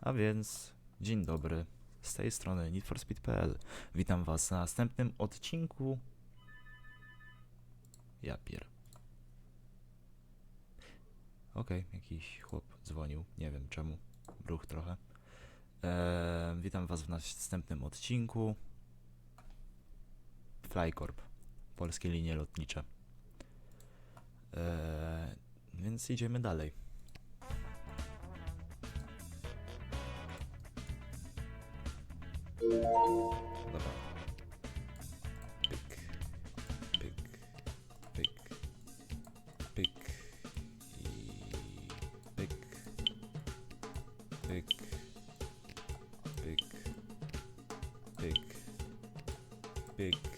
A więc dzień dobry. Z tej strony needforspeed.pl. Witam was na następnym odcinku. Ja pier. Okej, jakiś chłop dzwonił. Nie wiem czemu. Bruch trochę. Eee, witam was w następnym odcinku. Flycorp. Polskie linie lotnicze. Eee, więc idziemy dalej. Dobra. Pyk. Pyk. Pyk. Pyk. I. Pyk. Pyk. Pyk. Pyk. Pyk.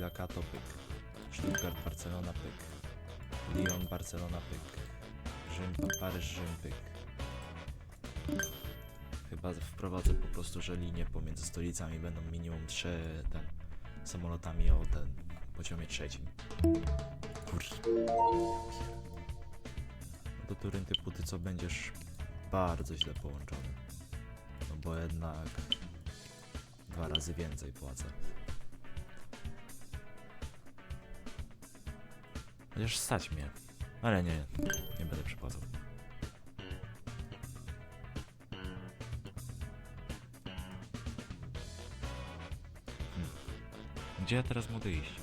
Sevilla Kato pyk. Stuttgart, Barcelona, pyk. Lyon, Barcelona, pyk. Rzym, Paryż, Rzym, pyk. Chyba wprowadzę po prostu, że linie pomiędzy stolicami będą minimum 3 ten, samolotami o ten poziomie trzecim. Kurczę. No to Turyn ty póty co będziesz bardzo źle połączony. No bo jednak dwa razy więcej płacę. Chociaż stać mnie. Ale nie, nie będę przypłacał. Hmm. Gdzie ja teraz mogę iść?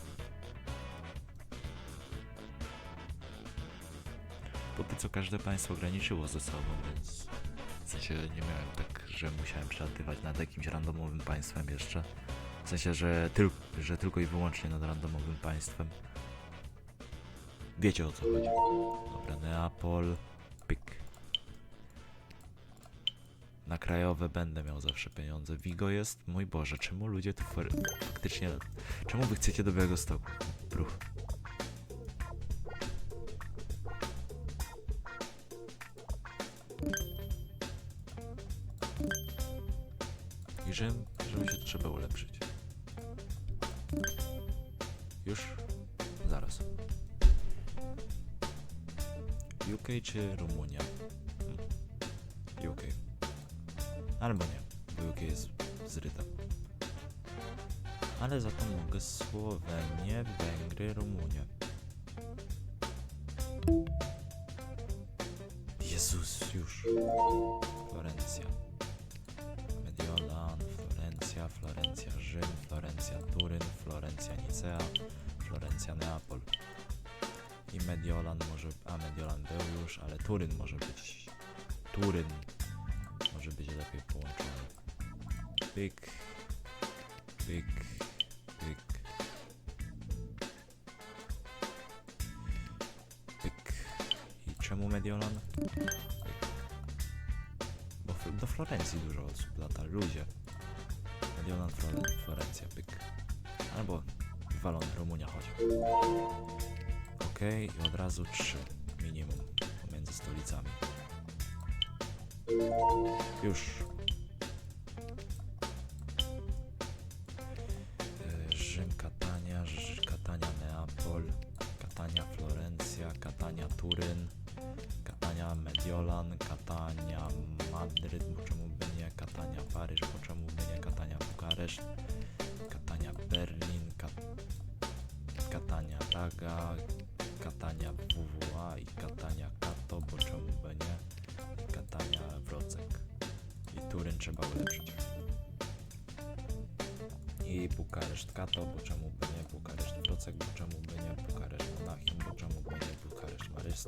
Póki co każde państwo graniczyło ze sobą, więc w sensie nie miałem tak, że musiałem przelatywać nad jakimś randomowym państwem jeszcze. W sensie, że, tyl że tylko i wyłącznie nad randomowym państwem. Wiecie o co chodzi. Dobra, Neapol, pyk. Na krajowe będę miał zawsze pieniądze. Vigo jest, mój Boże, czemu ludzie tu faktycznie... Czemu wy chcecie do Białego Stoku? Bruch. I Rzym, Rzym się trzeba ulepszyć. Już? UK czy Rumunia? Hmm. UK. Albo nie, UK jest zryta. Ale za to mogę Słowenię, Węgry, Rumunię. Jezus, już. Florencja. Mediolan, Florencja, Florencja, Rzym, Florencja, Turyn, Florencja, Nicea, Florencja, Neapol. I Mediolan może. A Mediolan był już, ale Turyn może być. Turyn może być lepiej połączony. Pyk. Pyk. Pyk. Pyk. I czemu Mediolan? Pyk. Bo do Florencji dużo osób lata. Ludzie. Mediolan, Floren Florencja, pyk. Albo walony, Rumunia chodzi. Okej, i od razu trzy minimum pomiędzy stolicami. Już. E, Rzym, Katania, Katania, Neapol, Katania, Florencja, Katania, Turyn, Katania, Mediolan, Katania, Madryt, bo czemu by nie, Katania, Paryż, bo czemu by nie, Katania, Bukareszt, Katania, Berlin, Kat Katania, Raga, Katania, WWA i Katania, Kato, bo czemu by nie, i Katania, Wrocek. I Turyn trzeba ulepszyć. I Bukareszt, Kato, bo czemu by nie, Bukareszt, Wrocek, bo czemu by nie, Bukareszt, Monachium, bo czemu by nie, Bukareszt, Marys,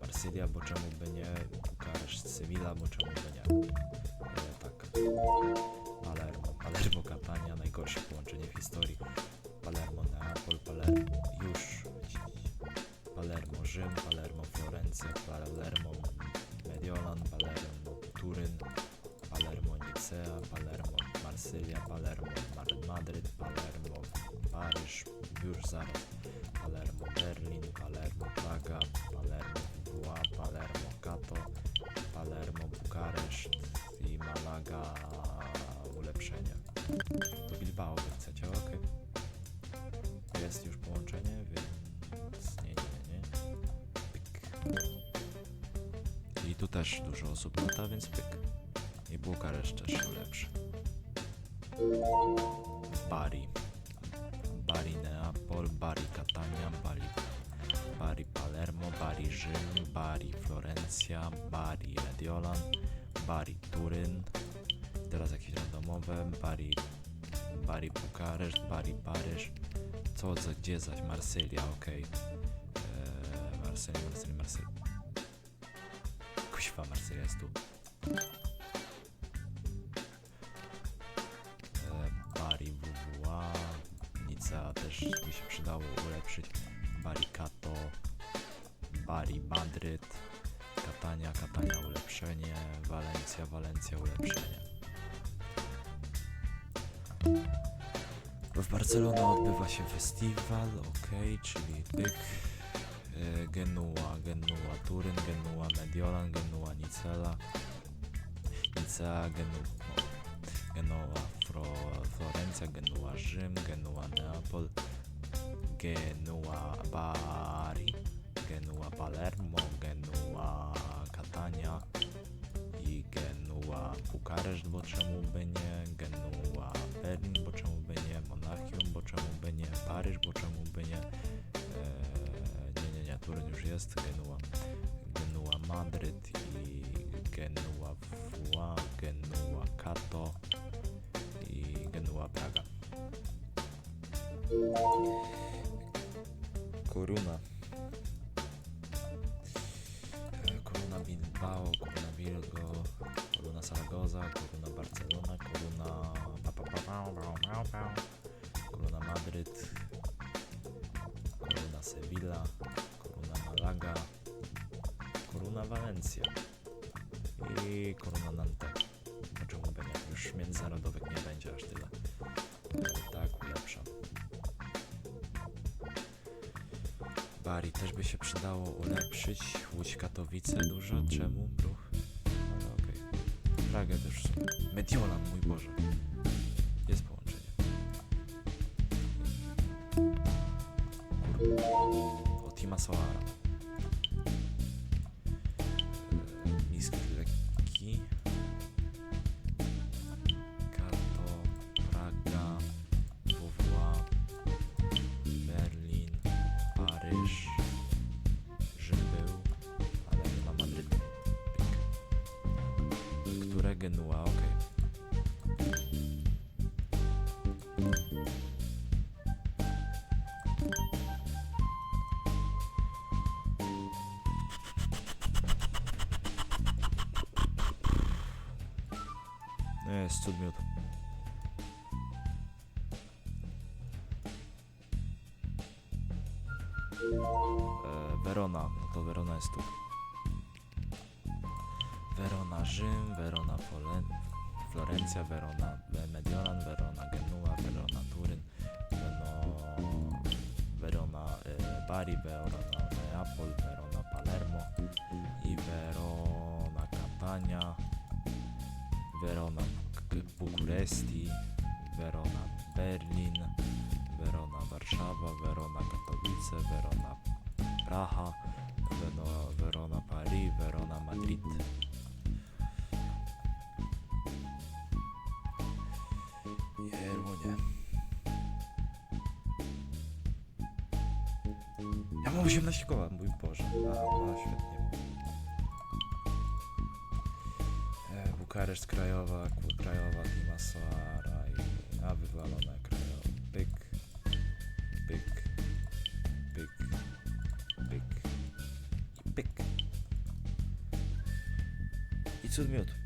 Marsylia, bo czemu by nie, Bukareszt, Sevilla, bo czemu by nie. E, tak. Palermo, Palermo, Katania, najgorsze połączenie w historii. Rzym, Palermo, Florencja, Palermo, Mediolan, Palermo, Turyn, Palermo, Nicea, Palermo, Marsylia, Palermo, Madryt, Palermo, Paryż, zaraz, Palermo, Berlin, też dużo osób lata, więc pyk. I Bukaresz też się ulepszy. Bari. Bari Neapol, Bari Catania, Bari, Bari Palermo, Bari Rzym, Bari Florencja, Bari Mediolan, Bari Turyn. Teraz jakieś randomowe, Bari, Bari Bukareszt, Bari Paryż. Co, gdzie zaś? Marsylia, okej. Eee, Marsylia, Marsylia, Marsylia. Kuźwa, Marsylia jest tu. E, Bari WWA, Nicea też by się przydało ulepszyć. Bari Kato, Bari Madryt, Katania, Katania ulepszenie, Walencja, Walencja ulepszenie. W Barcelonie odbywa się festiwal, ok, czyli pyk. E, Genua, Genua Turyn, Genua Mediolan, Genua Nicela, Nicea, Genua, Genua Fro, Florencja, Genua Rzym, Genua Neapol, Genua Bari, Genua Palermo, Genua Catania i Genua Bukareszt, bo czemu by nie, Genua Berlin, bo czemu by nie, Monachium, bo czemu by nie, Paryż, bo czemu by nie, eee, Turyn już jest, Genua, Genua Madryt i Genua Wła, Genua Kato i Genua Praga. Koruna. Koruna Bilbao, Koruna Virgo, Koruna Zaragoza, Koruna Barcelona, Koruna. Koruna Madryt, Walencja i Koruna Nantes. No czemu by nie? Już międzynarodowych nie będzie aż tyle. Tak, ulepszam. Bari też by się przydało ulepszyć. Łódź Katowice dużo. Czemu? Bruch. Ale okej. Pragę też. Mediolan, mój Boże. Jest połączenie. Kur... O Genua, okej. No Jest cud miód. E, Verona, no to Verona jest tu. Verona Rzym, Verona Folen, Florencja, Verona Mediolan, Verona Genua, Verona Turyn, Verona, Verona e, Bari, Verona Neapol, Verona Palermo i Verona Catania, Verona Buk- Bukuresti, Verona Berlin, Verona Warszawa, Verona Katowice, Verona Praha, Verona, Verona Paris, Verona Madrid. Jerunie. Ja mam 18 koła, mój Boże. A, no świetnie. E, Bukareszt Krajowa, Krajowa, Limassara i a wywalone Krajowa. Pyk, pyk, pyk, pyk i pyk. I cud miód.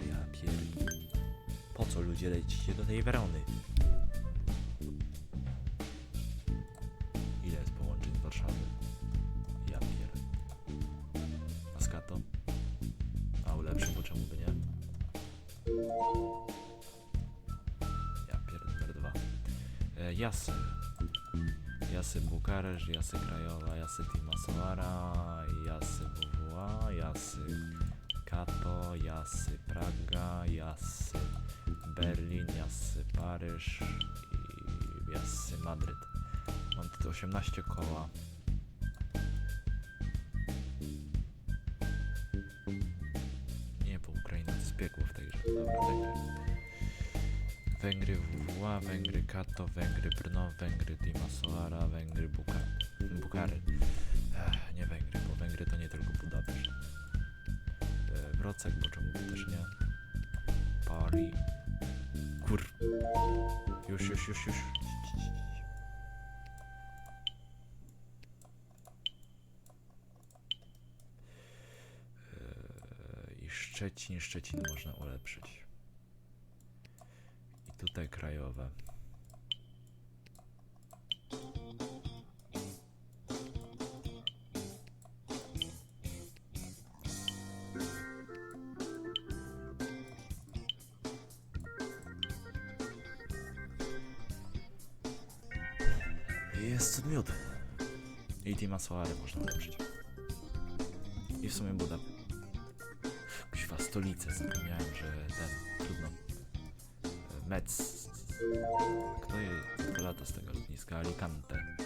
Ja pierd... Po co ludzie lecicie do tej Werony? Ile jest połączeń z Warszawy? Ja pier... A z? A ulepszy, bo czemu by nie? Ja pier... numer dwa. E, Jasy. Jasy Bukaresz, Jasy Krajowa, Jasy Timisoara, Jasy WWA, Jasy Kato, Jasy Praga, Jasy Berlin, Jasy Paryż i Jasy Madryt. Mam tu 18 koła. Nie, bo Ukraina piekło w tej grze. Dobra, Węgry. Węgry WWA, Węgry Kato, Węgry Brno, Węgry Timisoara, Węgry Buka Bukary. Ech, nie Węgry, bo Węgry to nie tylko Budapeszt. Wrocek, bo czemu też nie. Paris. Kur... Już, już, już, już. Eee, I Szczecin, Szczecin można ulepszyć. I tutaj krajowe. I Tima Soare można ulepszyć. I w sumie Buda. Kuźwa, stolicę. Zapomniałem, że ten, trudno. E, Metz. Kto je, lata z tego lotniska? Alicante.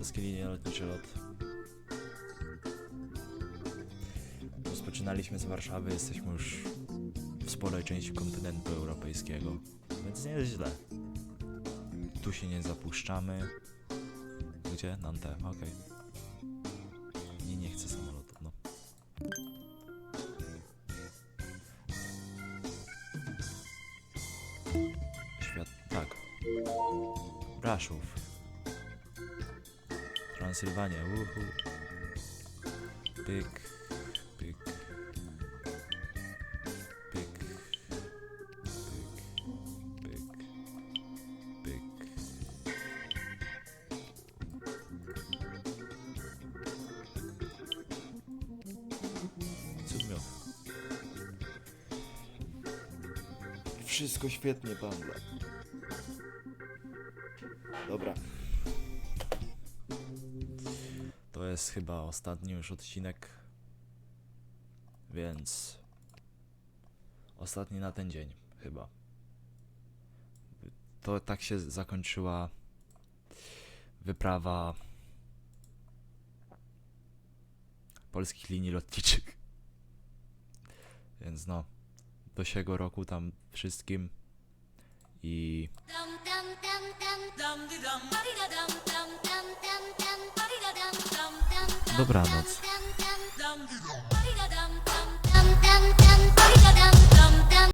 Polskie linie lotnicze lot. Rozpoczynaliśmy z Warszawy, jesteśmy już w sporej części kontynentu europejskiego, więc nie jest źle. Tu się nie zapuszczamy. Gdzie? Nante, okej. Nie, nie chcę samolotów, no. Świat, tak. Braszów. Transylwania, uhu. Pyk, pyk, pyk, pyk, pyk, pyk. Wszystko świetnie, panda. Dobra. Jest chyba ostatni już odcinek. Więc. Ostatni na ten dzień, chyba. To tak się zakończyła wyprawa polskich linii lotniczych. Więc no, do siego roku tam wszystkim i Dum dum dum dum dum dum dum Dobranoc.